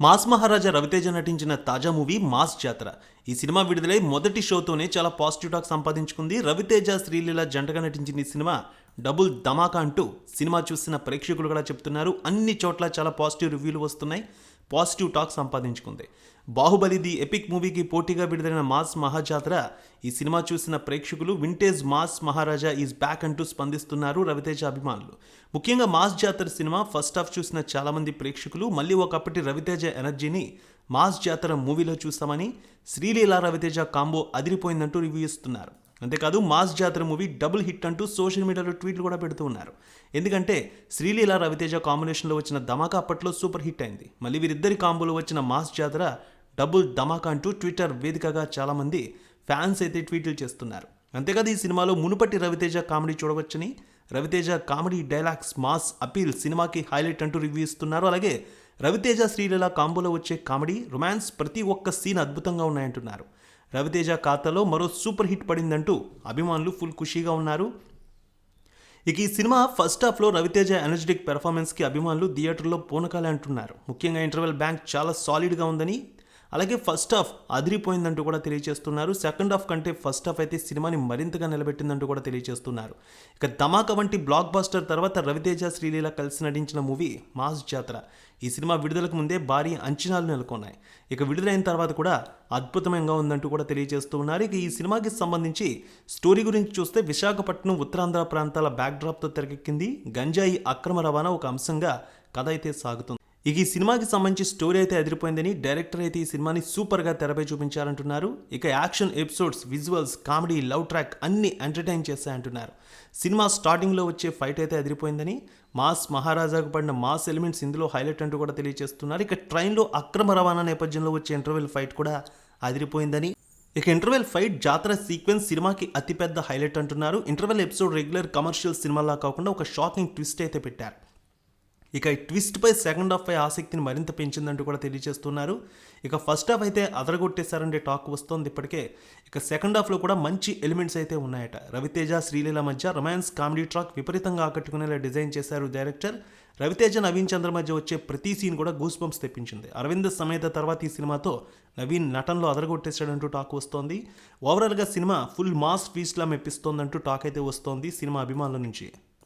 Mass మహారాజా రవితేజ నటించిన తాజా movie mass జాతర. ఈ సినిమా విడుదలై మొదటి షోతోనే చాలా పాజిటివ్ టాక్ సంపాదించుకుంది రవితేజ శ్రీలీల జంటగా నటించిన ఈ సినిమా డబుల్ ధమాకా అంటూ సినిమా చూసిన ప్రేక్షకులు కూడా చెప్తున్నారు. అన్ని చోట్ల చాలా పాజిటివ్ రివ్యూలు వస్తున్నాయి. పాజిటివ్ టాక్ సంపాదించుకుంది. బాహుబలి ది ఎపిక్ మూవీకి పోటీగా విడుదలైన మాస్ మహాజాతర. ఈ సినిమా చూసిన ప్రేక్షకులు vintage mass Maharaja is back అంటూ స్పందిస్తున్నారు రవితేజ అభిమానులు. ముఖ్యంగా మాస్ జాతర సినిమా ఫస్ట్ హాఫ్ చూసిన చాలామంది ప్రేక్షకులు మళ్ళీ ఒకప్పటి రవితేజ ఎనర్జీని మాస్ జాతర మూవీలో చూస్తామని శ్రీలీలా రవితేజ కాంబో అదిరిపోయిందంటూ రివ్యూ ఇస్తున్నారు. అంతేకాదు mass Jathara movie double hit అంటూ సోషల్ మీడియాలో ట్వీట్లు కూడా పెడుతూ ఉన్నారు. ఎందుకంటే శ్రీలీల రవితేజ కాంబినేషన్లో వచ్చిన ధమాకా అప్పట్లో సూపర్ హిట్ అయింది. మళ్ళీ వీరిద్దరి కాంబోలో వచ్చిన మాస్ జాతర డబుల్ ధమాకా అంటూ ట్విట్టర్ వేదికగా చాలామంది ఫ్యాన్స్ అయితే ట్వీట్లు చేస్తున్నారు. అంతేకాదు ఈ సినిమాలో మునుపటి Raviteja comedy చూడవచ్చని Ravi Teja comedy dialogues mass appeal సినిమాకి హైలైట్ అంటూ రివ్యూ ఇస్తున్నారు. అలాగే రవితేజ శ్రీలీల కాంబోలో వచ్చే కామెడీ రొమాన్స్ ప్రతి ఒక్క సీన్ అద్భుతంగా ఉన్నాయంటున్నారు. రవితేజ ఖాతాలో మరో సూపర్ హిట్ పడిందంటూ అభిమానులు ఫుల్ ఖుషీగా ఉన్నారు. ఇక ఈ సినిమా ఫస్ట్ హాఫ్లో రవితేజ ఎనర్జెటిక్ పెర్ఫార్మెన్స్కి అభిమానులు థియేటర్లో పూనకాలే అంటున్నారు. ముఖ్యంగా ఇంటర్వెల్ బ్యాంక్ చాలా సాలిడ్గా ఉందని అలాగే ఫస్ట్ హాఫ్ అదిరిపోయిందంటూ కూడా తెలియజేస్తున్నారు. సెకండ్ హాఫ్ కంటే ఫస్ట్ హాఫ్ అయితే సినిమాని మరింతగా నిలబెట్టిందంటూ కూడా తెలియజేస్తున్నారు. ఇక ధమాక వంటి బ్లాక్ బస్టర్ తర్వాత రవితేజ శ్రీలీల కలిసి నటించిన మూవీ మాస్ జాతర. ఈ సినిమా విడుదలకు ముందే భారీ అంచనాలు నెలకొన్నాయి. ఇక విడుదలైన తర్వాత కూడా అద్భుతంగా ఉందంటూ కూడా తెలియజేస్తూ ఉన్నారు. ఇక ఈ సినిమాకి సంబంధించి స్టోరీ గురించి చూస్తే విశాఖపట్నం ఉత్తరాంధ్ర ప్రాంతాల బ్యాక్డ్రాప్తో తెరకెక్కింది గంజాయి అక్రమ రవాణా ఒక అంశంగా కథ అయితే సాగుతుంది. ఇక ఈ సినిమాకి సంబంధించి స్టోరీ అయితే అదిరిపోయిందని డైరెక్టర్ అయితే ఈ సినిమాని సూపర్గా తెరపై చూపించారంటున్నారు ఇక action episodes visuals comedy love track అన్ని ఎంటర్టైన్ చేస్తాయంటున్నారు. సినిమా స్టార్టింగ్లో వచ్చే ఫైట్ అయితే అదిరిపోయిందని మాస్ మహారాజాకు పడిన మాస్ ఎలిమెంట్స్ ఇందులో హైలైట్ అంటూ కూడా తెలియజేస్తున్నారు. ఇక ట్రైన్లో అక్రమ రవాణా నేపథ్యంలో వచ్చే ఇంటర్వెల్ ఫైట్ కూడా అదిరిపోయిందని. ఇక ఇంటర్వెల్ ఫైట్ జాతర సీక్వెన్స్ సినిమాకి అతిపెద్ద హైలైట్ అంటున్నారు. ఇంటర్వెల్ ఎపిసోడ్ రెగ్యులర్ కమర్షియల్ సినిమాలా కాకుండా ఒక షాకింగ్ ట్విస్ట్ అయితే పెట్టారు. ఇక ఈ ట్విస్ట్పై సెకండ్ హాఫ్ పై ఆసక్తిని మరింత పెంచిందంటూ కూడా తెలియజేస్తున్నారు. ఇక ఫస్ట్ హాఫ్ అయితే అదరగొట్టేశారంటే టాక్ వస్తోంది ఇప్పటికే. ఇక సెకండ్ హాఫ్లో కూడా మంచి ఎలిమెంట్స్ అయితే ఉన్నాయట. రవితేజ శ్రీలీల మధ్య రొమాన్స్ కామెడీ ట్రాక్ విపరీతంగా ఆకట్టుకునేలా డిజైన్ చేశారు డైరెక్టర్. రవితేజ నవీన్ చంద్ర మధ్య వచ్చే ప్రతి సీన్ కూడా గూస్ బంప్స్ తెప్పించింది. అరవింద్ సమేత తర్వాత ఈ సినిమాతో నవీన్ నటనలో అదరగొట్టేశాడంటూ టాక్ వస్తోంది. ఓవరాల్గా సినిమా ఫుల్ మాస్ ఫీస్లా మెప్పిస్తోందంటూ టాక్ అయితే వస్తోంది సినిమా అభిమానుల నుంచి.